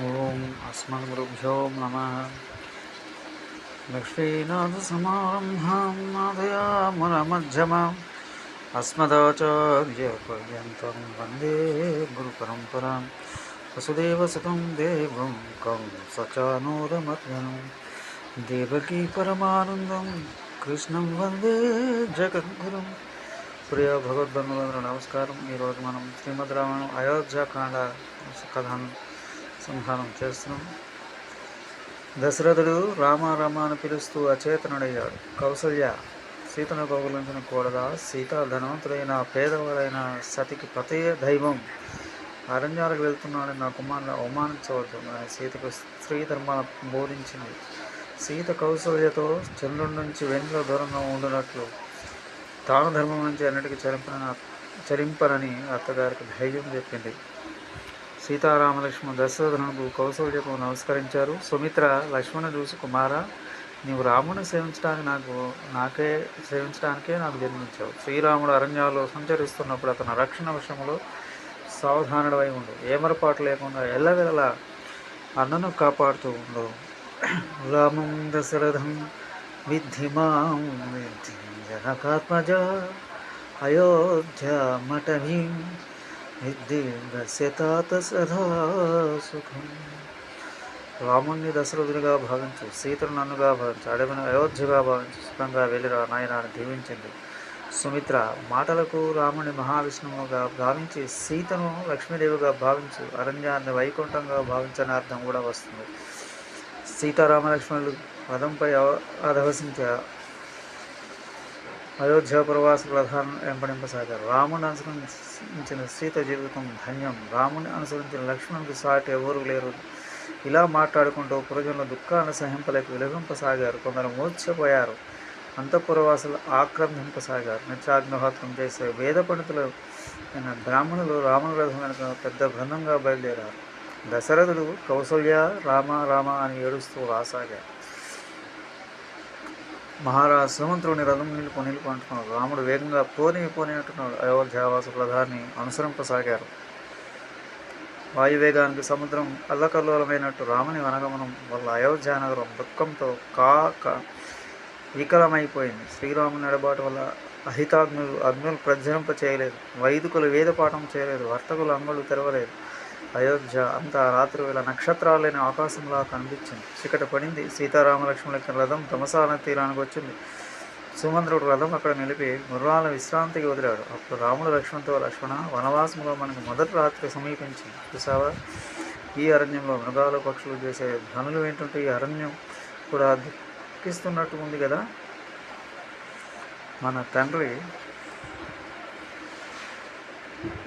ఓం అస్మద్గురుభ్యో నమ. లక్ష్మీనాథసమారంభాం నాదయామునమధ్యమాం అస్మదాచార్యపర్యంతం వందే గురుపరంపరాం. వసుదేవసుతం దేవం కం సచానూరమధ్యనం దేవకీ పరమానందం కృష్ణం వందే జగద్గురుం. ప్రియ భగవద్బంధువులందరూ నమస్కారం. ఈరోజు మనం శ్రీమద్ రామాయణం అయోధ్యాకాండ కథను సంహారం చేస్తున్నాం. దశరథుడు రామ రామ అని పిలుస్తూ అచేతనుడయ్యాడు. కౌసల్య సీతను కౌగులించిన కూడదా సీత ధనవంతుడైన పేదవాడైన సతికి ప్రతి దైవం. అరణ్యాలకు వెళ్తున్నాడని నా కుమారుని అవమానించవద్దు సీతకు స్త్రీ ధర్మాన్ని బోధించింది. సీత కౌసల్యతో చంద్రుడి నుంచి వెన్నులో దూరంగా ఉండినట్లు తాను ధర్మం నుంచి అన్నిటికీ చరింపన చరింపనని అత్తగారికి ధైర్యం చెప్పింది. సీతారామలక్ష్మణ దశరథునకు కౌశల్యకు నమస్కరించారు. సుమిత్ర లక్ష్మణ చూసి కుమార నీవు రాముని సేవించడానికి నాకు నాకే సేవించడానికే నాకు జన్మించావు. శ్రీరాముడు అరణ్యాల్లో సంచరిస్తున్నప్పుడు అతను రక్షణ విషయంలో సావధానుడవై ఉండు. ఏమరపాటు లేకుండా ఎల్లవేళ అన్నను కాపాడుతూ ఉండు. రామం దశరథం విద్ధి మాం విద్ధి జనకాత్మజ అయోధ్యామటవీం విద్యేంద్రశతాత సదా సుఖం రాముణ్ణి దశరథునిగా భావించు సీతను నన్నుగా భావించు అడవిని అయోధ్యగా భావించు సుఖంగా వెళ్ళిరా నాయనాన్ని దీవించింది సుమిత్ర. మాటలకు రాముని మహావిష్ణువుగా భావించి సీతను లక్ష్మీదేవిగా భావించు అరణ్యాన్ని వైకుంఠంగా భావించని అర్థం కూడా వస్తుంది. సీతారామలక్ష్మణులు పదంపై అధవసించే అయోధ్య ప్రవాస ప్రధానం వెంపడింపసాగారు. రాముని అనుసరించిన సీత జీవితం ధన్యం. రాముని అనుసరించిన లక్ష్మణుడికి సాటి ఎవరు లేరు. ఇలా మాట్లాడుకుంటూ పురజనుల దుఃఖాన్ని సహింపలేక విలగింపసాగారు. కొందరు మూర్చపోయారు అంతఃపురవాసులు ఆక్రమింపసాగారు నిత్యాగ్నిహోత్రం చేసే వేద పండితులు అయిన బ్రాహ్మణులు రాముని రథం వెనుక పెద్ద బృందంగా బయలుదేరారు. దశరథుడు కౌసల్య రామ రామ అని ఏడుస్తూ రాసాగారు. మహారాజు సుమంత్రుని రథం నిలుపు నిలుపు అంటున్నాడు రాముడు వేగంగా పోని పోని అంటున్నాడు. అయోధ్యావాసు ప్రధాని అనుసరింపసాగారు. వాయువేగానికి సముద్రం అల్లకల్లోలమైనట్టు రాముని వనగమనం వల్ల అయోధ్య నగరం దుఃఖంతో కాక వికలమైపోయింది. శ్రీరాముని నడబాటు వల్ల అహితాగ్నులు అగ్నులు ప్రజ్వలింప చేయలేదు వైదికులు వేదపాఠం చేయలేదు. వర్తకులు అంగులు తెరవలేదు. అయోధ్య అంతా రాత్రి వేళ నక్షత్రాలు లేని ఆకాశంలా కనిపించింది. చికట పడింది. సీతారామలక్ష్మణులకి రథం తమసాన తీరానికి వచ్చింది. సుమంద్రుడు రథం అక్కడ నిలిపి గుర్రాల విశ్రాంతికి వదిలాడు. అప్పుడు రాముడు లక్ష్మణతో లక్ష్మణ వనవాసంలో మనకు మొదటి రాత్రి సమీపించింది. చూసావా ఈ అరణ్యంలో మృగాలు పక్షులు చేసే ధనులు ఏంటంటే ఈ అరణ్యం కూడా దుఃఖిస్తున్నట్టు ఉంది కదా? మన తండ్రి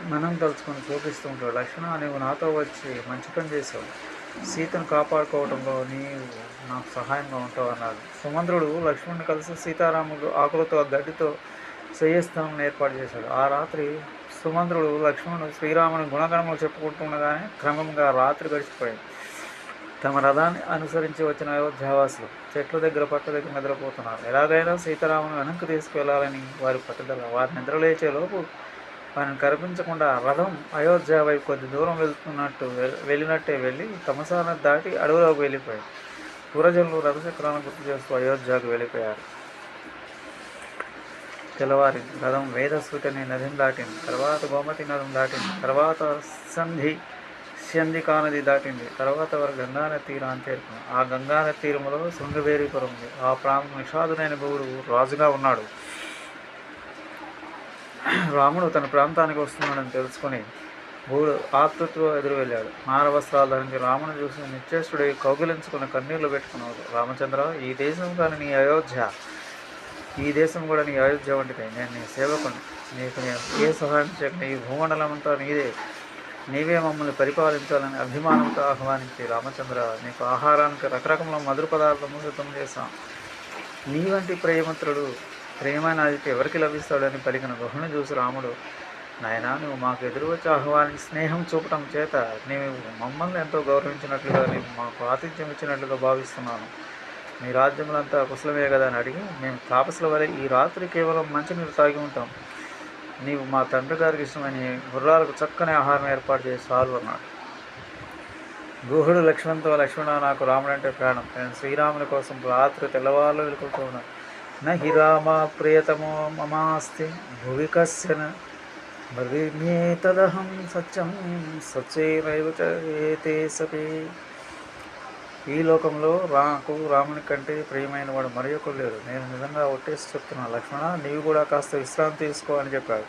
మనం తలుచుకొని చూపిస్తూ ఉంటాడు లక్ష్మణ నీవు నాతో వచ్చి మంచి పని చేసావు. సీతను కాపాడుకోవడంలో నీవు నాకు సహాయంగా ఉంటావు అన్నాడు సుమంద్రుడు లక్ష్మణుని కలిసి సీతారాముడు ఆకులతో గడ్డితో శయ్యస్థానం ఏర్పాటు చేశాడు. ఆ రాత్రి సుమంద్రుడు లక్ష్మణుడు శ్రీరాముని గుణగణములు చెప్పుకుంటుండగానే క్రమంగా రాత్రి గడిచిపోయింది. తమ రథాన్ని అనుసరించి వచ్చిన అయోధ్యావాసులు చెట్ల దగ్గర పట్ల దగ్గర నిద్రపోతున్నారు. ఎలాగైనా సీతారామును వెనక్కి తీసుకువెళ్ళాలని వారి పట్టుదల వారి నిద్రలేచేలోపు వారిని కనిపించకుండా రథం అయోధ్య వైపు కొద్ది దూరం వెళ్తున్నట్టు వెళ్ళినట్టే వెళ్ళి తమసాన దాటి అడవులోకి వెళ్ళిపోయాయి పురజనులు రథచక్రాలను గుర్తు చేస్తూ అయోధ్యకు వెళ్ళిపోయారు. తెల్లవారి రథం వేదశ్రుతిని నదిని దాటింది. తర్వాత గోమతి నదిని దాటింది. తర్వాత సంధి సంధికా నది దాటింది. తర్వాత వారు గంగానది తీరాన్ని చేరుకుంది ఆ గంగానది తీరములో శృంగవేరిపురం ఉంది. ఆ ప్రాంతం నిషాదునైన గౌడు రాజుగా ఉన్నాడు. రాముడు తన ప్రాంతానికి వస్తున్నాడని తెలుసుకొని భూడు ఆతృత్వ ఎదురు వెళ్ళాడు మానవస్త్రాలు ధరించి రాముని చూసి నిశ్చేష్టుడి కౌగిలించుకుని కన్నీళ్ళు పెట్టుకున్నాడు రామచంద్ర ఈ దేశం కానీ నీ అయోధ్య ఈ దేశం కూడా నీ అయోధ్య వంటిదే. నేను నీ సేవకుని. నీకు నేను ఏ సహాయం చేయకుండా ఈ భూమండలం అంతా నీదే. నీవే మమ్మల్ని పరిపాలించాలని అభిమానంతో ఆహ్వానించి రామచంద్ర నీకు ఆహారానికి రకరకముల మధుర పదార్థము సిద్ధం చేశాం. నీ వంటి ప్రేమత్రుడు ప్రేమైన అయితే ఎవరికి లభిస్తాడని పలికిన గుహను చూసి రాముడు నాయన నువ్వు మాకు ఎదురు వచ్చి ఆహ్వాని స్నేహం చూపటం చేత నీవు మమ్మల్ని ఎంతో గౌరవించినట్లుగా నీవు మాకు ఆతిథ్యం ఇచ్చినట్లుగా భావిస్తున్నాను. మీ రాజ్యములంతా కుశలమే కదా? అని అడిగి మేము తాపసుల వలె ఈ రాత్రి కేవలం మంచినీరు తాగి ఉంటాం. నీవు మా తండ్రి గారికి ఇష్టమని గుర్రాలకు చక్కని ఆహారం ఏర్పాటు చేసి చాలు అన్నాడు. గుహుడు లక్ష్మణ్తో లక్ష్మణ నాకు రాముడు అంటే ప్రాణం. నేను శ్రీరాముని కోసం రాత్రి తెల్లవారులు వెలుకుంటూ ఉన్నాను. నహి రామ ప్రియతమో మమాస్తి భువి కశ్చన భవిమ్యేతదహం సత్యం సత్యైవ ఏతే సపి ఈ లోకంలో రాకు రాముని కంటే ప్రియమైన వాడు మరి ఒకరు లేరు నేను నిజంగా ఒట్టేసి చెప్తున్నాను లక్ష్మణ నీవు కూడా కాస్త విశ్రాంతి తీసుకో అని చెప్పాడు.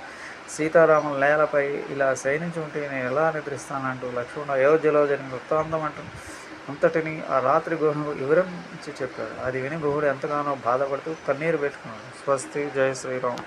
సీతారాముల నేలపై ఇలా శయనించి ఉంటే నేను ఎలా నిద్రిస్తానంటూ లక్ష్మణ అయోధ్యలో జరిగిన వృత్తాంతం అంటూ అంతటిని ఆ రాత్రి గుహను వివరించి చెప్పాడు. అది విని గుహుడు ఎంతగానో బాధపడుతూ కన్నీరు పెట్టుకున్నాడు. స్వస్తి జయ శ్రీరామ్.